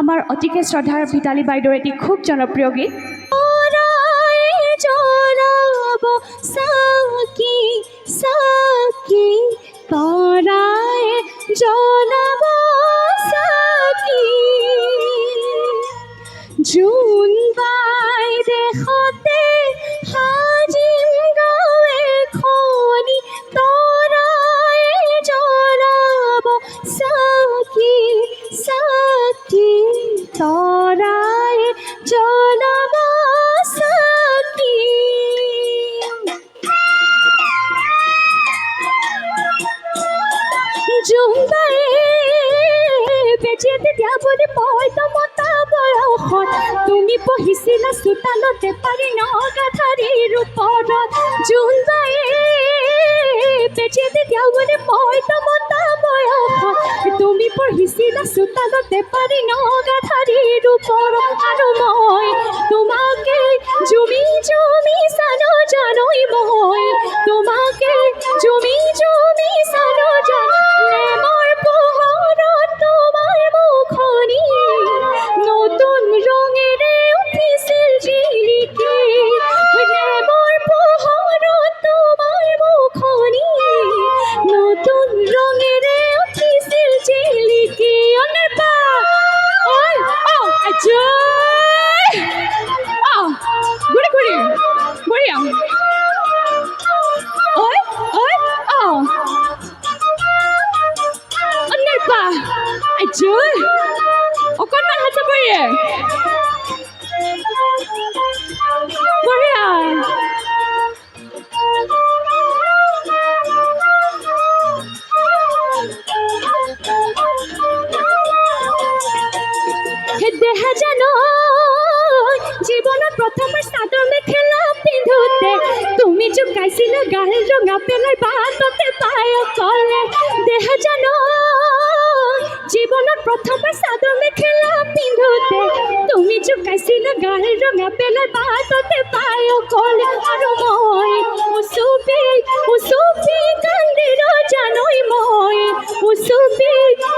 আমাৰ অতিকে শ্ৰদ্ধাৰ ভিতালী বাইদেউ এটি খুব জনপ্ৰিয় গীত। সাকি সাকি চাকি চাকি সাকি জ্বলাব চাকি তৰাই জ্বলাব চাকি জোনবাই বেজিয়ে তেতিয়া বুলি পইতমতা বয়সত। তুমি পঢ়িছিলা চোতালতে পাৰি নগাধাৰীৰ ওপৰত জোনবাই বেজিয়ে তেতিয়া বুলি পইতমতা বয়সত পাৰি নগাধাৰীৰ ওপৰত আৰু মই তোমাকে জুমি জুমি চালো জানোই মই। তোমাকে জুমি জুমি প্ৰথমবাৰ চাদৰ মেখেলা পিন্ধোতে। তুমি চুকাইছিল গাল রঙা পেলাই বাটতে পাই অকলে আরও মই। উসুপি উসুপি কান্দির জানোই মই। উসুপি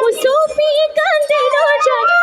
উসুপি কান্দির জানৈ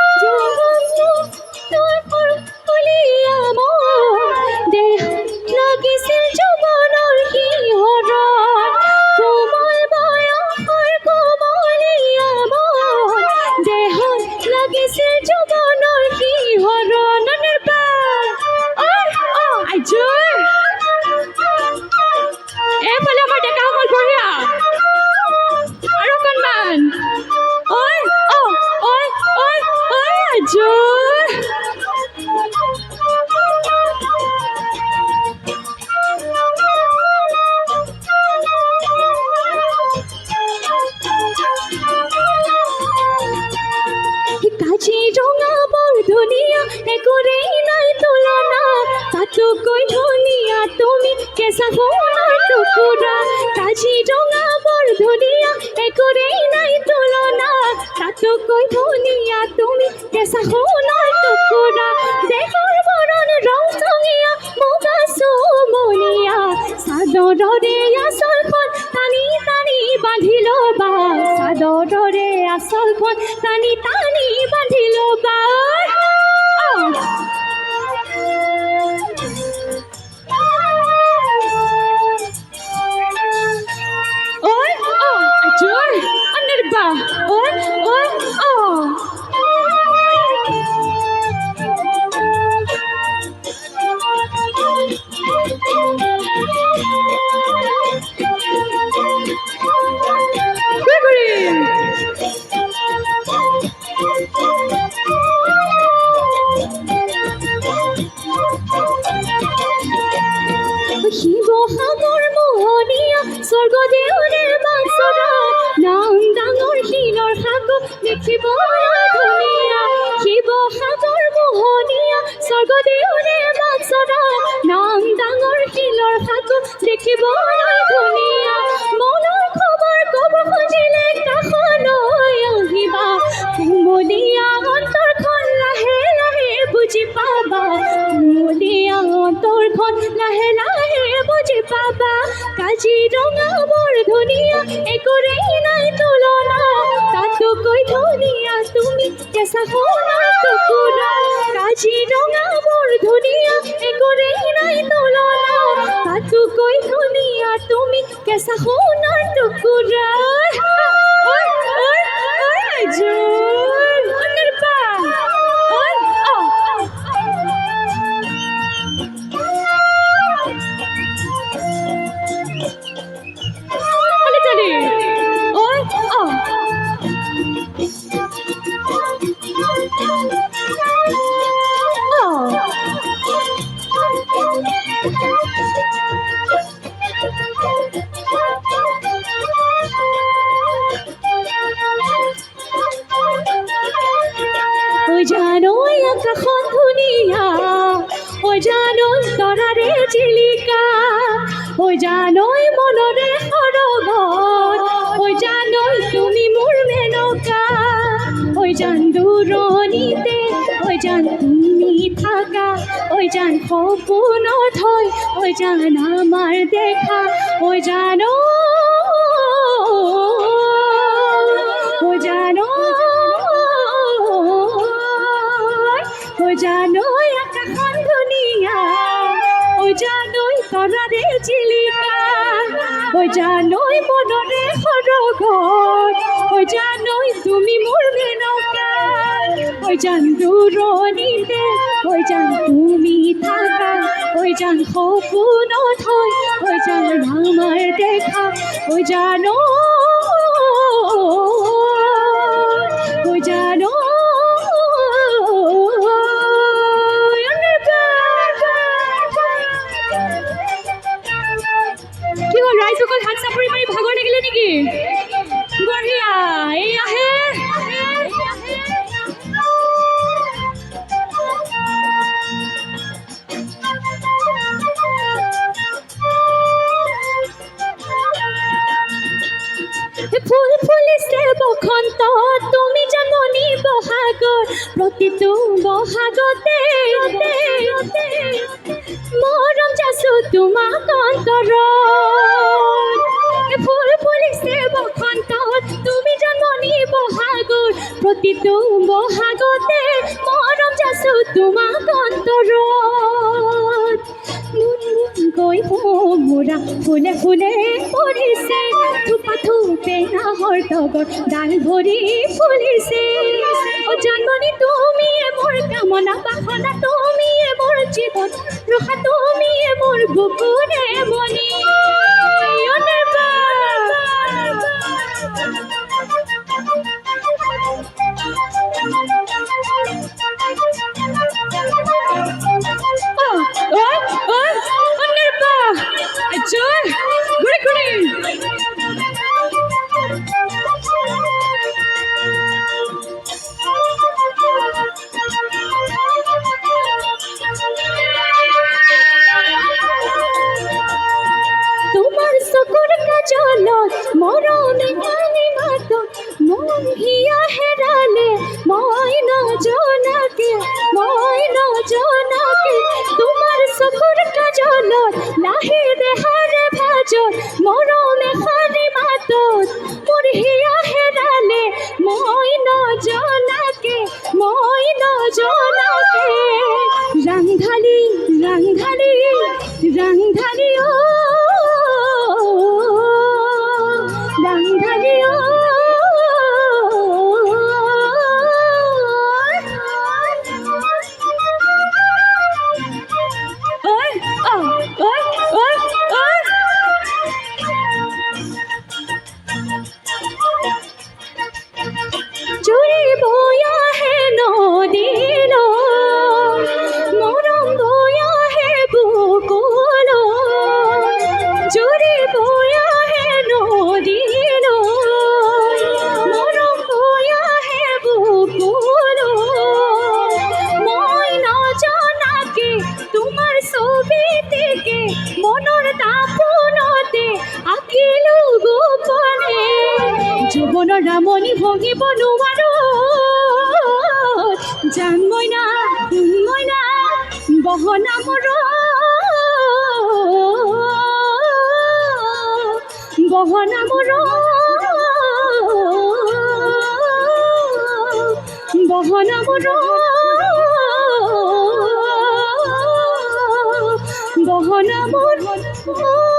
একোৰেই নাই তুলনা। তাতোকৈ ধুনীয়া, তুমি কেঁচা সোণৰ টুকুৰা কাজিৰঙা বৰ ধুনীয়া একোৰেই নাই তুলনা। তাতোকৈ ধুনীয়া, তুমি কেঁচা সোণৰ টুকুৰা দেশৰ বৰণ ৰংচঙীয়া মুগা চুমনীয়া চাদৰৰে আচলখন টানি টানি বান্ধি ল'বা চাদৰৰে আচলখন টানি টানি বান্ধি স্বর্গদেউরের বাসনা। নাম ডাঙর শিলর দেখিব ধুনিয়া শিৱসাগৰ সাগর মোহনীয়া স্বর্গদেউরের বাসনা। নাম ডাঙৰ শিলৰ সাগর, দেখিব কাজিৰঙা বৰ ধুনীয়া একোৰেই নাই তুলনা। তাতোকৈ ধনিয়া তুমি কেসা সোণাৰ ঐ জানৈ মনৰে সৰগত ঐ তুমি মোৰ মেনকা। ঐ জান দূৰণিতে ঐ জান তুমি থাকা। ঐ জান সপোনত হয় ঐ জান আমাৰ দেখা। ঐ জানো ঐ জানো ঐ জানৈ আকাশখন ধুনীয়া ঐ মনরে মনৰে ও জানোই জানৈ তুমি মোৰ মেনকা ঐ জান দূৰণিতে ঐ জান তুমি থাকা। ঐ জান সপোনত হয় ঐ জান আমাৰ দেখা। ঐ জানো তুমি জাননী বহাগৰ প্ৰতিটো বহাগতে মৰম যাচো তোমাক অন্তৰত ফুল ফুলিছে বসন্ত তুমি জাননী বহাগৰ প্ৰতিটো বহাগতে মৰম যাচো তোমাক অন্তৰত মোৰা ফুলে ফুলে পৰিছে থুপা থুপে নাহৰ তগর ডাল ভৰি ফুলিছে। অ জানমণি তুমিয়ে মোৰ কামনা, বাসনা তুমিয়ে মোৰ জীৱন ৰখা তুমিয়ে মোৰ বুকুৰে মণি মনর তাপনতে আকিলো গোপনে। যৌবন রামনি ভঙি বনোৱাৰ জান মইনা মইনা বহনা মোৰ বহনা মোৰ বহনা মোৰ মোহনা মোহন